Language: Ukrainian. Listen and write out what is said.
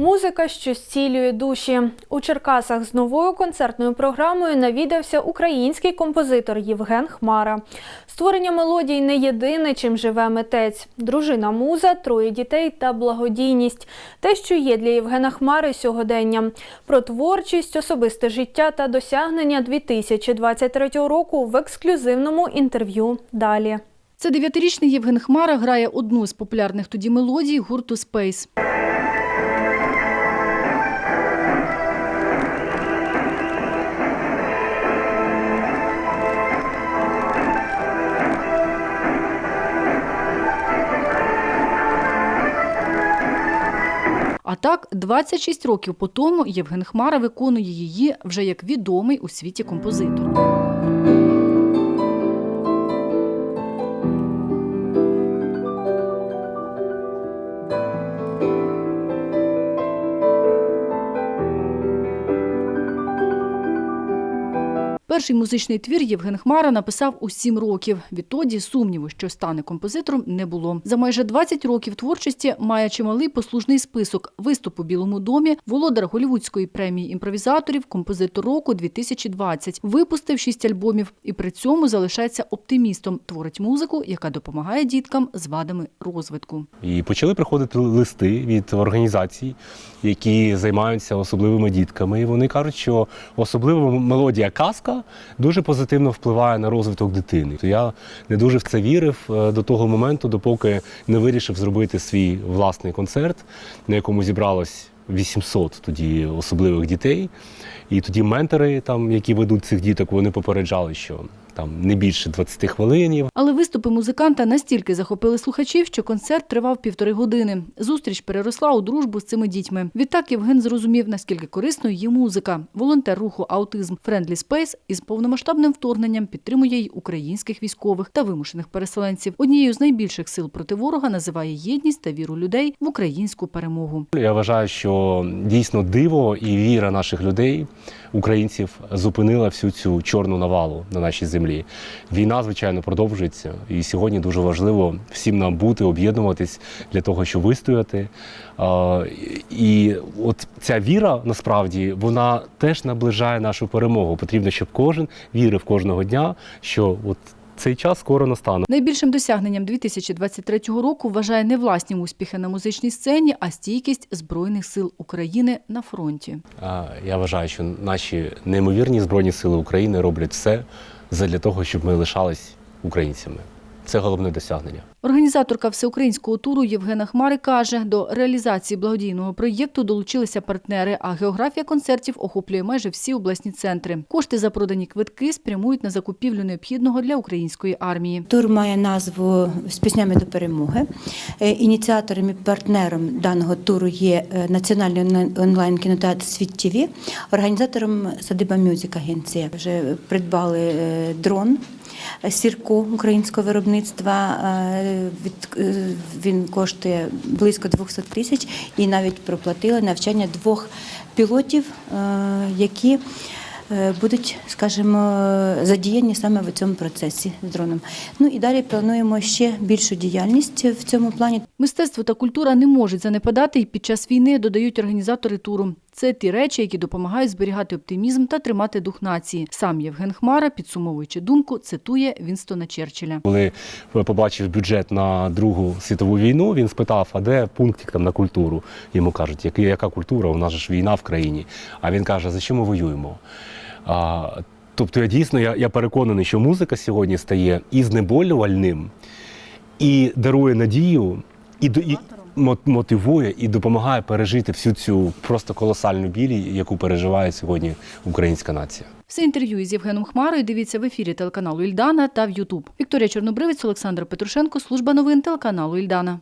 Музика, що зцілює душі. У Черкасах з новою концертною програмою навідався український композитор Євген Хмара. Створення мелодій не єдине, чим живе митець. Дружина муза, троє дітей та благодійність. Те, що є для Євгена Хмари сьогоденням. Про творчість, особисте життя та досягнення 2023 року в ексклюзивному інтерв'ю. Далі. Це дев'ятирічний Євген Хмара грає одну з популярних тоді мелодій гурту Space. Так, 26 років по тому Євген Хмара виконує її вже як відомий у світі композитор. Перший музичний твір Євген Хмара написав у сім років. Відтоді сумніву, що стане композитором, не було. За майже 20 років творчості має чималий послужний список виступ у Білому домі, володар Голівудської премії імпровізаторів, композитор року 2020. Випустив шість альбомів і при цьому залишається оптимістом. Творить музику, яка допомагає діткам з вадами розвитку. І почали приходити листи від організацій, які займаються особливими дітками. І вони кажуть, що особлива мелодія казка дуже позитивно впливає на розвиток дитини. Я не дуже в це вірив е, до того моменту, допоки не вирішив зробити свій власний концерт, на якому зібралось 800 тоді особливих дітей. І тоді ментори, там, які ведуть цих діток, вони попереджали, що там не більше 20 хвилинів. Але виступи музиканта настільки захопили слухачів, що концерт тривав півтори години. Зустріч переросла у дружбу з цими дітьми. Відтак Євген зрозумів, наскільки корисною є музика. Волонтер руху Аутизм Friendly Space із повномасштабним вторгненням підтримує й українських військових та вимушених переселенців. Однією з найбільших сил проти ворога називає єдність та віру людей в українську перемогу. Я вважаю, що дійсно диво і віра наших людей, українців, зупинила всю цю чорну навалу на нашій землі. Війна, звичайно, продовжується, і сьогодні дуже важливо всім нам бути, об'єднуватись для того, щоб вистояти. І от ця віра насправді вона теж наближає нашу перемогу. Потрібно, щоб кожен вірив кожного дня, що от цей час скоро настане. Найбільшим досягненням 2023 року вважає не власні успіхи на музичній сцені, а стійкість збройних сил України на фронті. Я вважаю, що наші неймовірні збройні сили України роблять все для того, щоб ми лишались українцями. Це головне досягнення. Організаторка всеукраїнського туру Євгена Хмари каже, до реалізації благодійного проєкту долучилися партнери, а географія концертів охоплює майже всі обласні центри. Кошти за продані квитки спрямують на закупівлю необхідного для української армії. Тур має назву з піснями до перемоги. Е, Ініціатором і партнером даного туру є е, національний онлайн- онлайн-кінотеатр Світ ТВ, організатором Садиба Мюзик агенція. Вже придбали е, дрон. Сірко українського виробництва Е, від е, він коштує близько 200 тисяч і навіть проплатили навчання двох пілотів, е, які будуть, скажімо, задіяні саме в цьому процесі з дроном. Ну і далі плануємо ще більшу діяльність в цьому плані. Мистецтво та культура не можуть занепадати і під час війни додають організатори туру. Це ті речі, які допомагають зберігати оптимізм та тримати дух нації. Сам Євген Хмара, підсумовуючи думку, цитує Вінстона Черчилля. Коли побачив бюджет на Другу світову війну, він спитав, а де пунктик там на культуру? Йому кажуть, «Яка- культура? У нас ж війна в країні. А він каже, за що ми воюємо? А, тобто я дійсно я, я переконаний, що музика сьогодні стає і знеболювальним, і дарує надію, і, до- мотивує і допомагає пережити всю цю просто колосальну біль, яку переживає сьогодні українська нація. Все інтерв'ю із Євгеном Хмарою дивіться в ефірі телеканалу Ільдана та в Ютуб. Вікторія Чорнобривець, Олександр Петрушенко, служба новин телеканалу Ільдана.